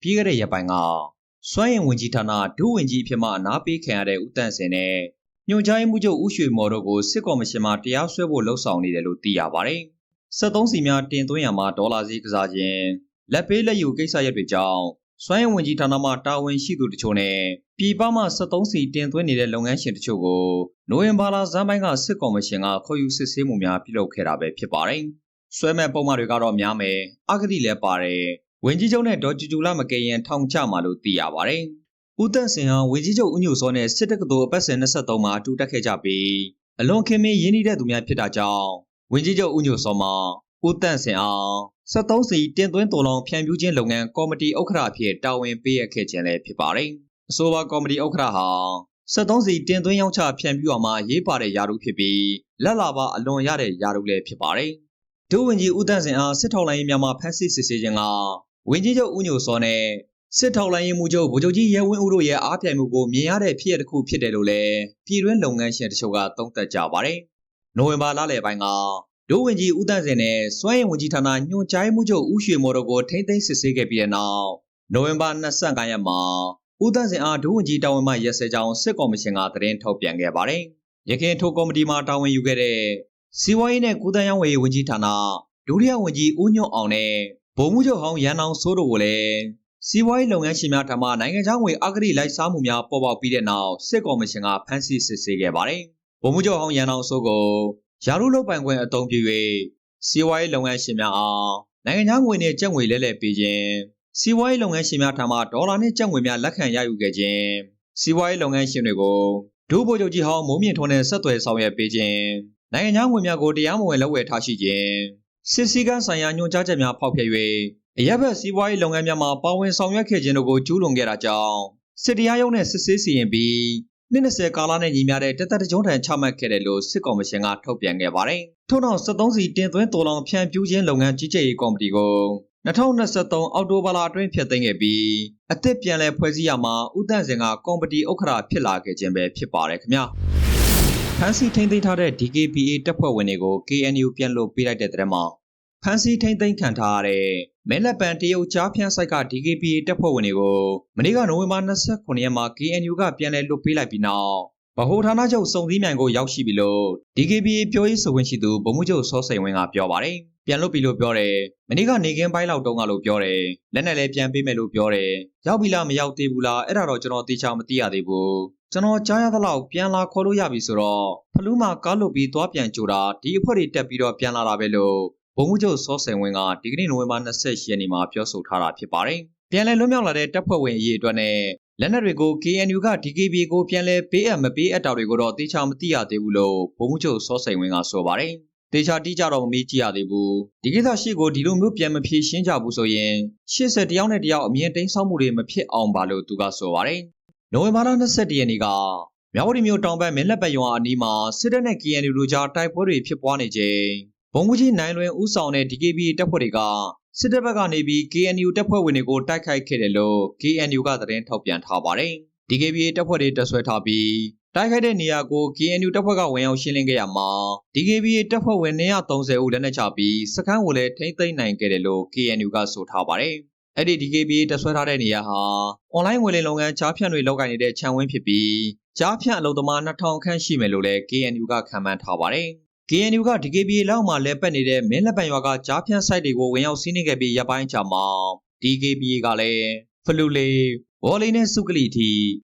ပြီးခဲ့တဲ့ရက်ပိုင်းကစွမ်းရင်ဝင်ကြီးဌာနဒုဝန်ကြီးအဖြစ်မှအနာပေးခံရတဲ့ဦးတန့်စင်နဲ့ညွှန်ကြားရေးမှူးချုပ်ဦးရွှေမော်တို့ကိုစစ်ကော်မရှင်မှတရားစွဲဖို့လှုံ့ဆော်နေတယ်လို့သိရပါတယ်။73စီများတင်သွင်းရမှာဒေါ်လာစည်းကစားခြင်းလက်ပေးလက်ယူကိစ္စရပ်တွေကြောင့်စွမ်းရင်ဝင်ကြီးဌာနမှတာဝန်ရှိသူတချို့နဲ့ပြည်ပမှ73စီတင်သွင်းနေတဲ့လုပ်ငန်းရှင်တချို့ကိုနိုဝင်ဘာလဇန်ပိုင်းကစစ်ကော်မရှင်ကခေါ်ယူစစ်ဆေးမှုများပြုလုပ်ခဲ့တာပဲဖြစ်ပါတယ်။ဆွဲမဲ့ပုံမှန်တွေကတော့များမယ်အဂတိလည်းပါတယ်။ ဝင်ကြီးချုပ်နဲ့ဒေါ်ကျူကျူလာမကယ်ရင်ထောင်ချမှာလို့သိရပါတယ်။ဦးတန့်စင်ဟာဝင်ကြီးချုပ်ဦးညိုစောနဲ့စစ်တပ်ကတော်အပတ်စဉ်23မှာအတူတက်ခဲ့ကြပြီးအလွန်ခင်မင်းရင်းနှီးတဲ့သူများဖြစ်တာကြောင့်ဝင်ကြီးချုပ်ဦးညိုစောမှာဦးတန့်စင်အောင်73စီတင်သွင်းတော်လောင်ဖြန့်ဖြူးခြင်းလုပ်ငန်းကော်မတီဥက္ကဋ္ဌအဖြစ်တာဝန်ပေးရခဲ့ခြင်းလည်းဖြစ်ပါတယ်။အဆိုပါကော်မတီဥက္ကဋ္ဌဟာ73စီတင်သွင်းရောင်းချဖြန့်ဖြူးအောင်မှာရေးပါတဲ့ယာရုဖြစ်ပြီးလက်လာပါအလွန်ရတဲ့ယာရုလည်းဖြစ်ပါတယ်။ဒုဝန်ကြီးဦးတန့်စင်အားစစ်ထောက်လိုင်းရေးများမှဖမ်းဆီးစစ်ဆေးခြင်းက ဝင်ကြီးချုပ်ဦးညိုစောနဲ့စစ်ထောက်လိုင်းရေးမှူးချုပ်ဗိုလ်ချုပ်ကြီးရဲဝင်းဦးတို့ရဲ့အားပြိုင်မှုကိုမြင်ရတဲ့ဖြစ်ရပ်တစ်ခုဖြစ်တယ်လို့လည်းပြည်တွင်းလုပ်ငန်းရှင်တချို့ကသုံးသပ်ကြပါတယ်။နိုဝင်ဘာလလယ်ပိုင်းကဒိုးဝင်ကြီးဦးတန့်စင်နဲ့စွမ်းရင်ဝင်ကြီးဌာနညွှန်ကြားမှုချုပ်ဦးရွှေမော်တို့ကိုထိမ့်သိမ်းစစ်ဆေးခဲ့ပြီးတဲ့နောက်နိုဝင်ဘာ25ရက်မှာဦးတန့်စင်အားဒိုးဝင်ကြီးတာဝန်မှရက်စဲကြောင်းစစ်ကော်မရှင်ကသတင်းထုတ်ပြန်ခဲ့ပါတယ်။ရခိုင်ထိုကော်မတီမှတာဝန်ယူခဲ့တဲ့စီဝိုင်းနဲ့ကုသန်းရောင်းဝယ်ရေးဝန်ကြီးဌာနဒုတိယဝန်ကြီးဦးညွန့်အောင်နဲ့ ဗိုလ်မှူးချုပ်ဟောင်းရန်အောင်စိုးတို့ကိုလည်းစီးပွားရေးလုပ်ငန်းရှင်များထံမှနိုင်ငံခြားငွေအဂတိလိုက်စားမှုများပေါ်ပေါက်ပြီးတဲ့နောက်စစ်ကော်မရှင်ကဖမ်းဆီးစစ်ဆေးခဲ့ပါတယ်။ဗိုလ်မှူးချုပ်ဟောင်းရန်အောင်စိုးကိုယာရုလုပ်ပိုင်ခွင့်အသုံးပြု၍စီးပွားရေးလုပ်ငန်းရှင်များအားနိုင်ငံခြားငွေနဲ့ကျပ်ငွေလဲလှယ်ပေးခြင်းစီးပွားရေးလုပ်ငန်းရှင်များထံမှဒေါ်လာနဲ့ကျပ်ငွေများလက်ခံရယူခဲ့ခြင်းစီးပွားရေးလုပ်ငန်းရှင်တွေကိုဒုဗိုလ်ချုပ်ကြီးဟောင်းမိုးမြင့်ထွန်းနဲ့ဆက်သွယ်ဆောင်ရွက်ပေးခြင်းနိုင်ငံခြားငွေများကိုတရားမဝင်လက်ဝယ်ထားရှိခြင်း စစ်စည်းကမ်းဆိုင်ရာညွှန်ကြားချက်များဖောက်ဖျက်၍အရက်ဘက်စီးပွားရေးလုပ်ငန်းများမှာပါဝင်ဆောင်ရွက်ခဲ့ခြင်းတို့ကိုကျူးလွန်ခဲ့တာကြောင့်စစ်တရားရုံးနဲ့စစ်ဆေးစီရင်ပြီးနှစ်20ကာလနဲ့ညီမျှတဲ့တသက်တကြုံထံချမှတ်ခဲ့တယ်လို့စစ်ကော်မရှင်ကထုတ်ပြန်ခဲ့ပါတယ်။ထို့နောက်73စီတင်သွင်းတော်လောင်ဖြန့်ဖြူးခြင်းလုပ်ငန်းကြီးကြပ်ရေးကော်မတီကို2023အောက်တိုဘာလအတွင်းဖျက်သိမ်းခဲ့ပြီးအသစ်ပြန်လည်ဖွဲ့စည်းရမှာဦးတန့်စင်ကကော်မတီဥက္ကဋ္ဌဖြစ်လာခဲ့ခြင်းပဲဖြစ်ပါတယ်ခင်ဗျာ။ ဖန်စီထိန်းသိမ်းထားတဲ့ DKBA တပ်ဖွဲ့ဝင်တွေကို KNU ပြန်လွှတ်ပေးလိုက်တဲ့တဲ့မှာဖန်စီထိန်းသိမ်းခံထားရတဲ့မဲလက်ပံတရုတ်ကြားဖြန့်ဆိုင်က DKBA တပ်ဖွဲ့ဝင်တွေကိုမနေ့ကနိုဝင်ဘာ29ရက်မှာ KNU ကပြန်လည်လွှတ်ပေးလိုက်ပြီးနောက် ဗဟိုဌာနချုပ်စုံစည်းမြိုင်ကိုရောက်ရှိပြီလို့ DKBA ပြောရေးဆိုခွင့်ရှိသူဗိုလ်မှူးချုပ်စောစိန်ဝင်းကပြောပါတယ်။ပြန်လွတ်ပြီလို့ပြောတယ်။မနေ့ကနေကင်းပိုင်းလောက်တုန်းကလို့ပြောတယ်။လက်နဲ့လည်းပြန်ပေးမယ်လို့ပြောတယ်။ရောက်ပြီလားမရောက်သေးဘူးလားအဲ့ဒါတော့ကျွန်တော်တေချာမသိရသေးဘူး။ကျွန်တော်ကြားရသလောက်ပြန်လာခေါ်လို့ရပြီဆိုတော့ဖလူးမှာကားလုတ်ပြီးသွားပြန်ကြိုတာဒီအဖွဲ့တွေတက်ပြီးတော့ပြန်လာတာပဲလို့ဗိုလ်မှူးချုပ်စောစိန်ဝင်းကဒီကနေ့နိုဝင်ဘာ28ရက်နေ့မှာပြောဆိုထားတာဖြစ်ပါတယ်။ ပြန်လည်လွတ်မြောက်လာတဲ့တပ်ဖွဲ့ဝင်အရေးအတွက်နဲ့လက်နက်တွေကို KNU က DKB ကိုပြန်လည်ပေးအပ်မပေးအပ်တာတွေကိုတော့တေချာမသိရသေးဘူးလို့ဗိုလ်မှူးချုပ်စောစိန်ဝင်းကဆိုပါတယ်။တေချာတိကျတော့မမေးကြည့်ရသေးဘူး။ဒီကိစ္စရှိကိုဒီလိုမျိုးပြန်မဖြေရှင်းကြဘူးဆိုရင်80တယောက်နဲ့တယောက်အမြင်တိမ်းဆောက်မှုတွေမဖြစ်အောင်ပါလို့သူကဆိုပါတယ်။နိုဝင်ဘာလ22ရက်နေ့ကမြောက်ဝတီမြို့တောင်ဘက်မင်းလက်ပတ်ရွာအနီးမှာစစ်တပ်နဲ့ KNU တို့ကြားတိုက်ပွဲတွေဖြစ်ပွားနေချိန် ဘုံကြီးနိုင်လွင်ဦးဆောင်တဲ့ DKB တပ်ဖွဲ့တွေကစစ်တပ်ဘက်ကနေပြီး KNU တပ်ဖွဲ့ဝင်တွေကိုတိုက်ခိုက်ခဲ့တယ်လို့ KNU ကသတင်းထုတ်ပြန်ထားပါတယ်။ DKB တပ်ဖွဲ့တွေတပ်ဆွဲထားပြီးတိုက်ခိုက်တဲ့နေရာကို KNU တပ်ဖွဲ့ကဝင်ရောက်ရှင်းလင်းခဲ့ရမှာ DKB တပ်ဖွဲ့ဝင်230ဦးလက်နက်ချပြီးစခန်းကိုလည်းထိမ့်သိမ်းနိုင်ခဲ့တယ်လို့ KNU ကဆိုထားပါတယ်။အဲ့ဒီ DKB တပ်ဆွဲထားတဲ့နေရာဟာအွန်လိုင်းငွေလိမ်လုပ်ငန်းကြားဖြန့်တွေလုပ်ကိုင်နေတဲ့ခြံဝင်းဖြစ်ပြီးကြားဖြန့်အလုပ်သမား2000ခန့်ရှိမယ်လို့လည်း KNU ကခန့်မှန်းထားပါတယ်။ KNU က DKBA လောက်မှလဲပတ်နေတဲ့မင်းလက်ပံရွာကကြားဖြန့် site တွေကိုဝင်ရောက်စီးနင်းခဲ့ပြီးရပ်ပိုင်းကြာမှာ DKBA ကလည်းဖလူလေဝေါ်လီနဲ့စုကလီတီ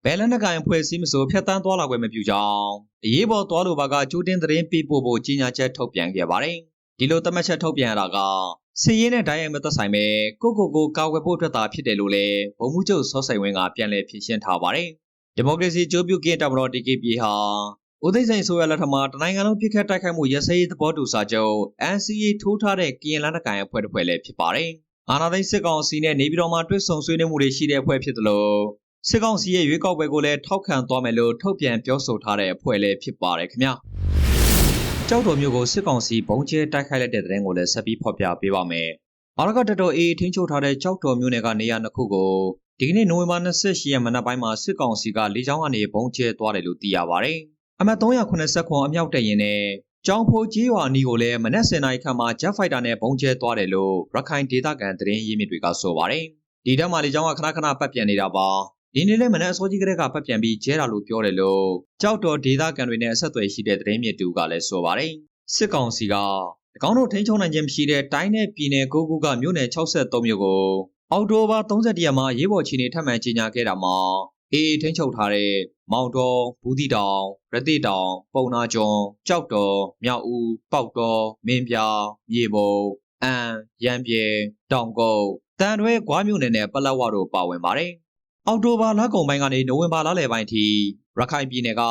ဘယ်လက်နက်ကိုင်ဖွဲ့စည်းမဆိုဖြတ်တန်းသွားလာခွင့်မပြုကြောင်းအရေးပေါ်သွားလိုပါကကြိုးတင်သတင်းပေးပို့ဖို့ကြေညာချက်ထုတ်ပြန်ခဲ့ပါတယ်ဒီလိုသတ်မှတ်ချက်ထုတ်ပြန်ရတာကစီရင်တဲ့ဒိုင်းရိုက်မသက်ဆိုင်ပဲကိုကိုကိုကာကွယ်ဖို့အတွက်သာဖြစ်တယ်လို့လည်းဗိုလ်မှူးချုပ်စောစိန်ဝင်းကပြန်လည်ဖြေရှင်းထားပါတယ်ဒီမိုကရေစီကြိုးပြုကင်းတပ်မတော် DKBA ဟာ ဦးသိန်းစိန်ဆိုရလက်ထမှာတနိုင်ငံလုံးပြစ်ခတ်တိုက်ခိုက်မှုရစရေးသဘောတူစာချုပ် NCA ထိုးထားတဲ့ကရင်လန်းတကိုင်အဖွဲ့တစ်ဖွဲ့လည်းဖြစ်ပါတယ်။အာဏာသိမ်းစစ်ကောင်စီနဲ့နေပြည်တော်မှာတွဲဆုံဆွေးနွေးမှုတွေရှိတဲ့အဖွဲ့ဖြစ်သလိုစစ်ကောင်စီရဲ့ရွေးကောက်ပွဲကိုလည်းထောက်ခံသွားမယ်လို့ထုတ်ပြန်ပြောဆိုထားတဲ့အဖွဲ့လည်းဖြစ်ပါတယ်ခင်ဗျာ။ကြောက်တော်မျိုးကိုစစ်ကောင်စီဘုံကျဲတိုက်ခိုက်လိုက်တဲ့တဲ့ရင်ကိုလည်းဆက်ပြီးဖော်ပြပေးပါမယ်။အာရကတတော်အေးထိန်းချုပ်ထားတဲ့ကြောက်တော်မျိုးနယ်ကနေရာနှစ်ခုကိုဒီကနေ့နိုဝင်ဘာ28ရက်မနက်ပိုင်းမှာစစ်ကောင်စီကလေကြောင်းကနေဘုံကျဲသွားတယ်လို့သိရပါတယ်။ အမှတ်389အမြောက်တရင်နဲ့ကျောင်းဖိုးကြီးရွာအနီးကိုလည်းမနက်10:00နာရီခန့်မှာ Jet Fighter နဲ့ပုံကျဲသွားတယ်လို့ရခိုင်ဒေသခံသတင်းရင်းမြစ်တွေကဆိုပါတယ်ဒီတက်မှာလေကြောင်းကခဏခဏပတ်ပြန်နေတာပါဒီနေ့လည်းမနက်အစောကြီးကတည်းကပတ်ပြန်ပြီးကျဲတာလို့ပြောတယ်လို့ကြောက်တော်ဒေသခံတွေနဲ့အဆက်အသွယ်ရှိတဲ့သတင်းမြစ်တူကလည်းဆိုပါတယ်စစ်ကောင်စီက၎င်းတို့ထိန်းချုပ်နိုင်ခြင်းမရှိတဲ့တိုင်းနဲ့ပြည်နယ်၉ခုကမြို့နယ်63မြို့ကိုအောက်တိုဘာ31ရက်မှာရေးပေါ်ချီနေထပ်မံကြီးညာခဲ့တာမှာ အေးထိန်းချုပ်ထားတဲ့မောင်တော်ဘူးတီတောင်ရတိတောင် ပုံနာကျွန်းကြောက်တော်မြောက်ဦးပေါက်တော်မင်းပြမြေပုံအန်ရံပြေတောင်ကုန်းတန်တွဲဂွားမြို့နယ်နဲ့ပလက်ဝတို့ပါဝင်ပါတယ်။အောက်တိုဘာလကုန်ပိုင်းကနေနိုဝင်ဘာလလယ်ပိုင်းထိရခိုင်ပြည်နယ်က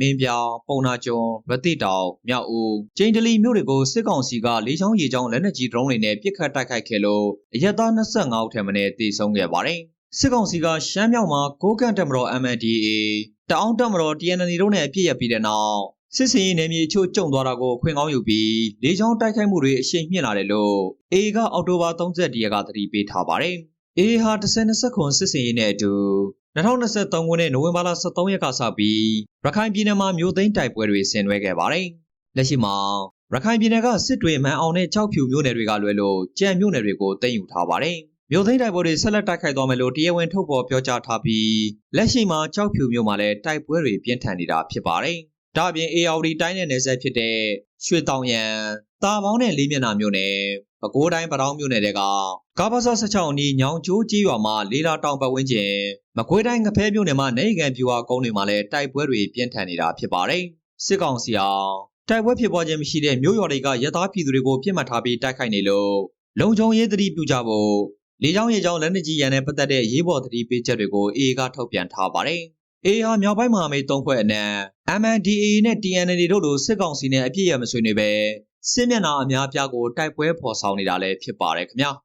မင်းပြပုံနာကျွန်းရတိတောင်မြောက်ဦးကျိန်တလီမြို့တွေကိုစစ်ကောင်စီကလေးချောင်းရေချောင်းလက်နက်ကြီးဒရုန်းတွေနဲ့ပစ်ခတ်တိုက်ခိုက်ခဲ့လို့အရက်သား25ဦးထက်မနည်းသေဆုံးခဲ့ပါတယ်။ စစ်ကောင်စီကရှမ်းမြောက်မှာကိုကန့်တက်မတော် MNDAA တအောင်းတက်မတော် TNL တို့နဲ့အပြစ်ရပြီးတဲ့နောက်စစ်စင်ရေးနယ်မြေချို့ကျုံသွားတာကိုခွင့်ကောင်းယူပြီးလေးချောင်းတိုက်ခိုက်မှုတွေအရှိန်မြင့်လာတယ်လို့ A ကအောက်တိုဘာ31ရက်ကသတိပေးထားပါတယ်။ A ဟာ10-20ခွန်စစ်စင်ရေးနဲ့အတူ2023ခုနှစ်နိုဝင်ဘာလ23ရက်ကစပြီးရခိုင်ပြည်နယ်မှာမြို့သိမ်းတိုက်ပွဲတွေဆင်နွှဲခဲ့ပါတယ်။လက်ရှိမှာရခိုင်ပြည်နယ်ကစစ်တွေမန်အောင်နဲ့ကြောက်ဖြူမြို့နယ်တွေကလွဲလို့ကြံမြို့နယ်တွေကိုသိမ်းယူထားပါတယ်။ မြို့သိမ်းတိုက်ပွဲတွေဆက်လက်တိုက်ခိုက်သွားမယ်လို့တရားဝင်ထုတ်ဖော်ပြောကြားထားပြီးလက်ရှိမှာကြောက်ဖြူမြို့မှာလည်းတိုက်ပွဲတွေပြင်းထန်နေတာဖြစ်ပါတယ်။ဒါ့အပြင် ARD တိုင်းနယ်နယ်ဆက်ဖြစ်တဲ့ရွှေတောင်ရံတာပေါင်းနဲ့လေးမျက်နှာမြို့နယ်ပဲခူးတိုင်းပတောင်းမြို့နယ်တွေကကာဘာဆာ16အနီးညောင်ကျိုးကြီးရွာမှာလေးလာတောင်ပတ်ဝန်းကျင်မကွေးတိုင်းငဖဲမြို့နယ်မှာနေကန်ပြူဟာကုန်းတွေမှာလည်းတိုက်ပွဲတွေပြင်းထန်နေတာဖြစ်ပါတယ်။စစ်ကောင်စီအောင်တိုက်ပွဲဖြစ်ပွားခြင်းမရှိတဲ့မြို့ရွာတွေကရသားပြည်သူတွေကိုပြစ်မှတ်ထားပြီးတိုက်ခိုက်နေလို့လုံခြုံရေးသတိပြုကြဖို့ လေကြောင်းရေကြောင်းလက်နက်ကြီးရန်နဲ့ပတ်သက်တဲ့ရေးပေါ်သတိပေးချက်တွေကို AA ကထုတ်ပြန်ထားပါတယ်။ AA ဟာမြောက်ပိုင်းမဟာမိတ်၃ဖွဲ့အနက် MNDAA နဲ့ TNL တို့လိုစစ်ကောင်စီနဲ့အပြည့်ရမဆွေးနွေးပဲစစ်မျက်နှာအများပြားကိုတိုက်ပွဲဖော်ဆောင်နေတာလည်းဖြစ်ပါတယ်ခင်ဗျာ။